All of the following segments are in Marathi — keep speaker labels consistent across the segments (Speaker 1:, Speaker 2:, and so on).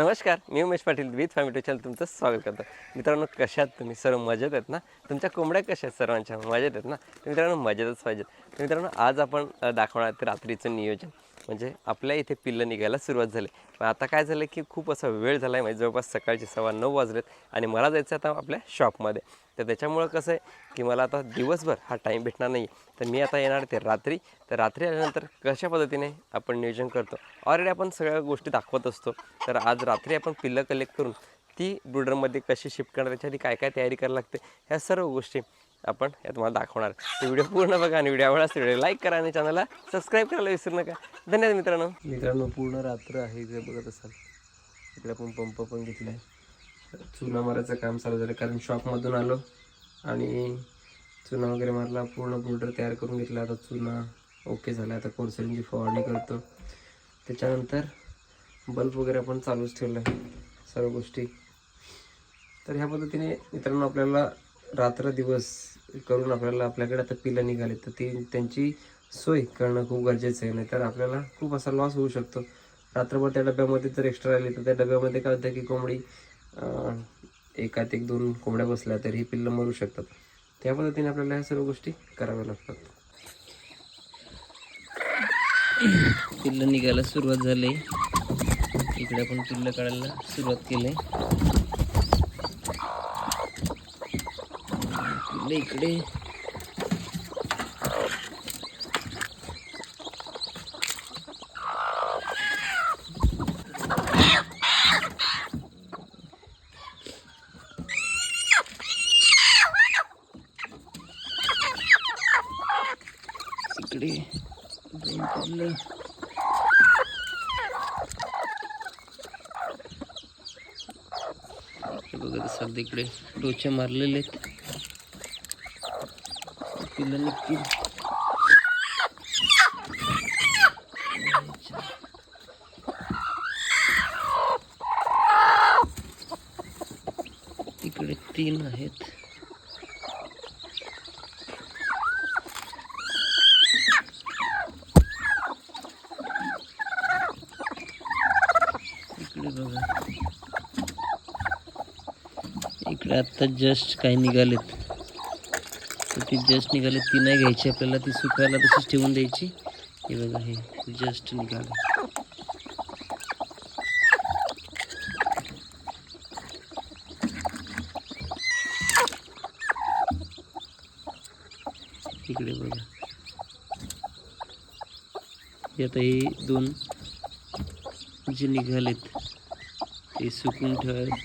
Speaker 1: नमस्कार मी Umesh Patil with family channel तुमचं स्वागत करतो. मित्रांनो कशात तुम्ही? सर्व मजेत आहेत ना? तुमच्या कोंबड्या कशा आहेत? सर्वांच्या मजेत आहेत ना? तर मित्रांनो मजेतच पाहिजेत. तर मित्रांनो आज आपण दाखवणार रात्रीचं नियोजन. म्हणजे आपल्या इथे पिल्लं निघायला सुरुवात झाली. पण आता काय झालं की खूप असा वेळ झाला आहे म्हणजे जवळपास सकाळचे सव्वा नऊ वाजलेत आणि मला जायचं आहे आता आपल्या शॉपमध्ये. तर त्याच्यामुळं कसं आहे की मला आता दिवसभर हा टाईम भेटणार नाही तर मी आता येणार ते रात्री. तर रात्री आल्यानंतर कशा पद्धतीने आपण नियोजन करतो? ऑलरेडी आपण सगळ्या गोष्टी दाखवत असतो. तर आज रात्री आपण पिल्लं कलेक्ट करून ती ब्रुडरमध्ये कशी शिफ्ट करणार त्याच्यासाठी काय काय तयारी करायला लागते ह्या सर्व गोष्टी आपण या तुम्हाला दाखवणार. व्हिडिओ पूर्ण बघा आणि व्हिडिओ आवडला व्हिडिओ लाईक करा आणि चॅनलला सबस्क्राईब करायला विसरू नका. धन्यवाद मित्रांनो. मित्रांनो पूर्ण रात्र आहे जे बघत असाल. इकडे आपण पंप पण घेतला. आहे चुना मारायचं काम चालू झालं कारण शॉपमधून आलो आणि चुना वगैरे मारला पूर्ण बोल्डर तयार करून घेतला. आता चुना ओके झाला आता कोर्सरींची फवारणी करतो. त्याच्यानंतर बल्ब वगैरे आपण चालूच ठेवलं आहे सर्व गोष्टी. तर ह्या पद्धतीने मित्रांनो आपल्याला रात्र दिवस करून आपल्याला आपल्याकडे आता पिलं निघाले तर ती त्यांची सोय करणं खूप गरजेचं आहे नाहीतर आपल्याला खूप असा लॉस होऊ शकतो. रात्रभर त्या डब्यामध्ये जर एक्स्ट्रा राहिली तर त्या डब्यामध्ये काय होतं की कोंबडी एकात एक दोन कोंबड्या बसल्या तर ही पिल्लं मरू शकतात. त्या पद्धतीने आपल्याला ह्या सर्व गोष्टी कराव्या लागतात. पिल्लं निघायला सुरुवात झाली. इकडे आपण पिल्लं काढायला सुरुवात केली. इकडे. इकडे दोन पिल्लं बघा असाल इकडे डोचे मारलेले आहेत. पिल्लं निघतील इकडे तीन आहेत. इकडे बघा. इकडे आत्ता जस्ट काही निघालेत. तर ती जस्ट निघाले ती नाही घ्यायची. आपल्याला ती सुकायला तशीच ठेवून द्यायची. हे बघा हे जस्ट निघाले. इकडे बघा. हे आता हे दोन जे निघालेत ते सुकून ठेवायला.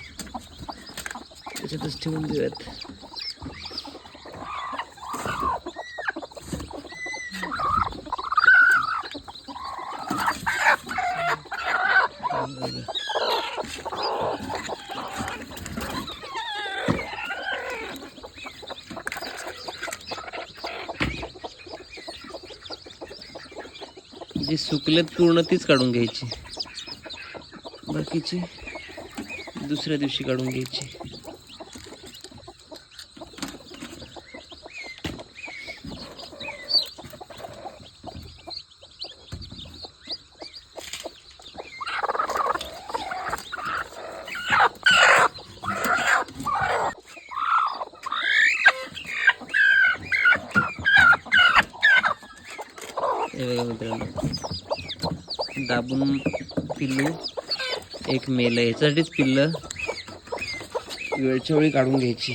Speaker 1: त्याच्यातच ठेवून देऊयात बघा. जी सुकलेत पूर्ण तीच काढून घ्यायची. बाकीची दुसऱ्या दिवशी काढून घ्यायची हे बघा मित्रांनो. दाबून पिल्लू. एक मेल. आहे याच्यासाठीच पिल्लं. वेळच्या वेळी काढून घ्यायची.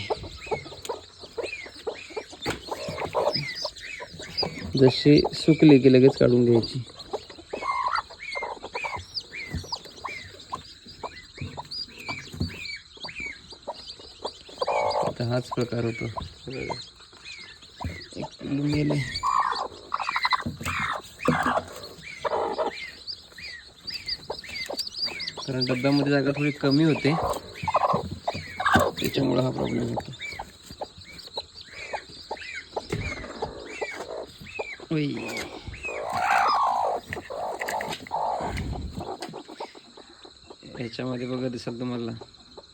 Speaker 1: जशी सुकली की लगेच काढून घ्यायची. हाच प्रकार होतो. एक पिल्लू मेल कारण डब्यामध्ये जागा थोडी कमी होते. त्याच्यामुळं हा प्रॉब्लेम होतो. याच्यामध्ये बघा दिसाल तुम्हाला.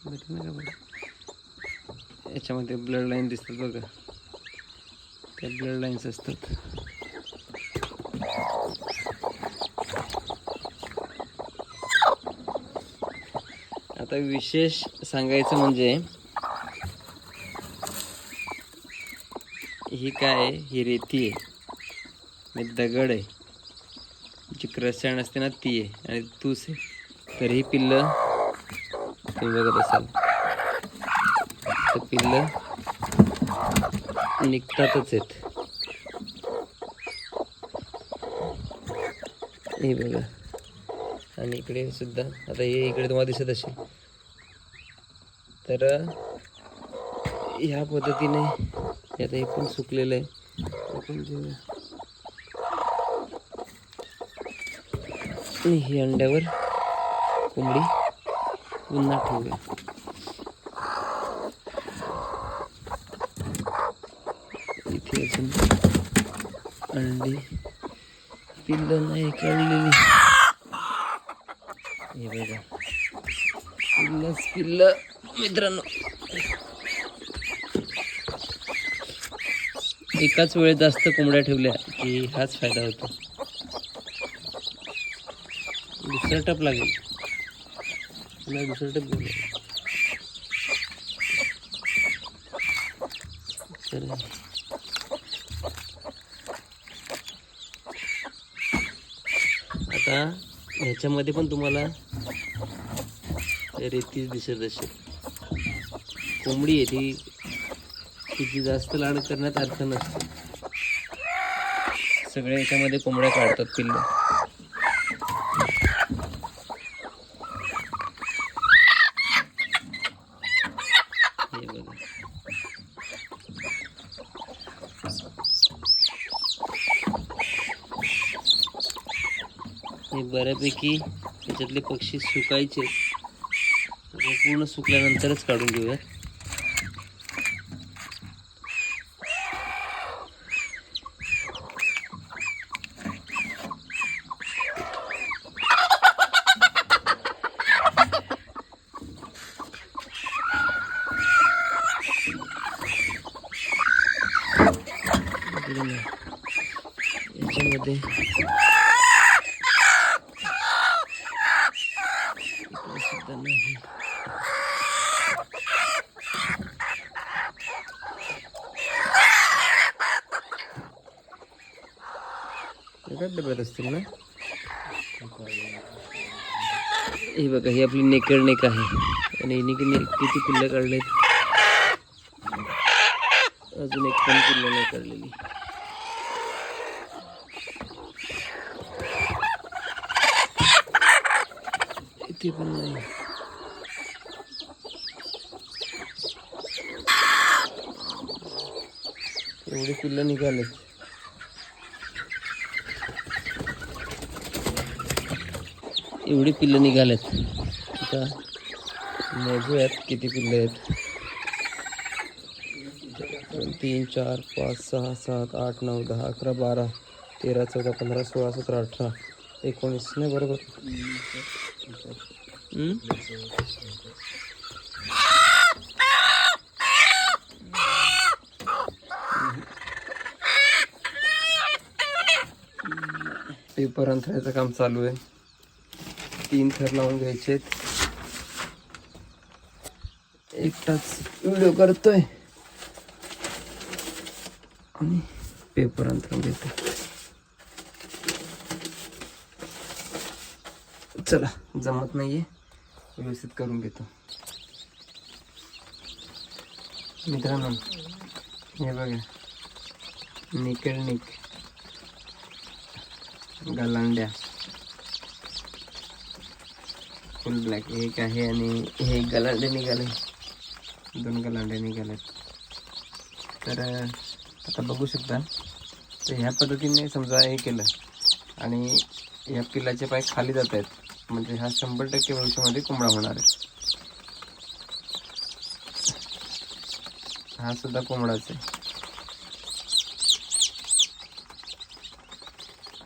Speaker 1: भेटत नाही का बघा याच्यामध्ये ब्लड लाईन दिसतात बघा. त्या ब्लड लाईन्स असतात. आता विशेष सांगायचं म्हणजे ही काय ही रेती आहे. दगड आहे. जी क्रसण असते ना ती आहे. आणि तूच आहे. तर ही पिल्लं तुम्ही बघत असाल. तर पिल्लं निघतातच आहेत. हे बघा. आणि इकडे सुद्धा. आता हे इकडे तुम्हाला दिसत असेल. तर ह्या पद्धतीने आता हे पण सुकलेलं आहे. आपण आणि अंड्यावर कोंबडी पुन्हा ठेवूया. इथे अजून अंडी पिल्लं नाही काढलेली. हे बघा मित्रांनो एकाच वेळेत जास्त कोंबड्या ठेवल्या की हाच फायदा होतो दुसरा टप लागेल तुला दुसरा टप घेऊन ये. आता ह्याच्यामध्ये पण तुम्हाला रेतीच दिसत असेल कोंबडी आहे ती. तिची जास्त लाड करण्यात अर्थ नसतो. सगळे याच्यामध्ये कोंबड्या काढतात पिल्लं. बऱ्यापैकी त्याच्यातले पक्षी सुकायचे. पूर्ण सुकल्यानंतरच काढून घेऊया इकडे नाही. याच्यामध्ये इकडे सुद्धा नाही एकाच डब्यात असतील ना हे बघा ही आपली नेकड नेक आहे. आणि हिने किती किती पिल्लं काढलेत. अजून एक पण पिल्लं नाही काढलेली. इथे पण नाही. एवढी पिल्लं निघालेत. एवढी पिल्लं निघालेत. आता मोजूयात किती पिल्लं आहेत. तीन चार पाच सहा सात आठ नऊ दहा अकरा बारा तेरा चौदा पंधरा सोळा सतरा अठरा एकोणीस. नाही बरोबर. पेपर अंथरायचं काम चालू आहे. तीन थर लावून घ्यायचे एकटाच व्हिडिओ करतोय. आणि पेपर अंतरून घेतो चला जमत नाहीये. व्यवस्थित करून घेतो. मित्रांनो हे बघा. निकेल निक गलांड्या. फुल ब्लॅक एक आहे आणि हे गलांडे निघाले. दोन गलांडे निघालेत. तर आता बघू शकता. तर ह्या पद्धतीने समजा हे केलं आणि या पिल्लाचे पाय खाली जात आहेत. म्हणजे हा शंभर टक्के भविष्यामध्ये कोंबडा होणार आहे. हा सुद्धा कोंबडाच आहे.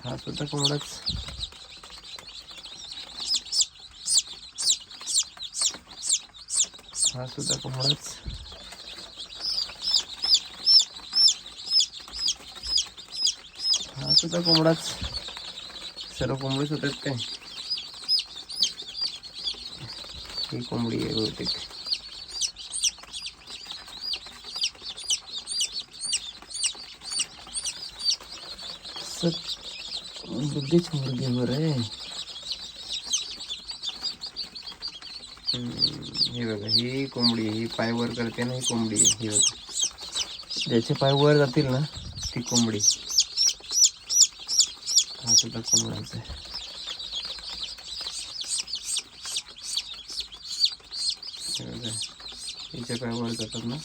Speaker 1: हा सुद्धा कोंबडाच. हा सुद्धा कोंबडाच हा सुद्धा कोंबडाच सर्व कोंबडीच होतात काय ही कोंबडी आहे बहुतेक सत बुद्धीच मुर्गीवर आहे हे बघा ही कोंबडी आहे. ही पाय वर करते ना ही कोंबडी आहे ही बघा. ज्याचे पाय वर जातील ना ती कोंबडी. हा सुद्धा कोंबडाच आहे. हिच्या पाय वर जातात ना.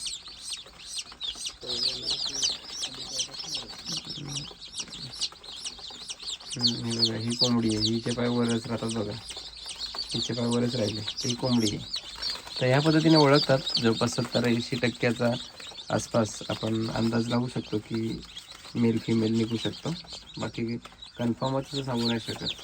Speaker 1: हे बघा ही कोंबडी आहे हिच्या पाय वरच राहतात बघा. हिचे पाय राहिले ती कोंबडी. आहे तर ह्या पद्धतीने ओळखतात. जवळपास सत्तर ऐंशी टक्क्याचा आसपास आपण अंदाज लावू शकतो की मेल फिमेल निघू शकतो. बाकी कन्फर्मच सांगू नाही शकत.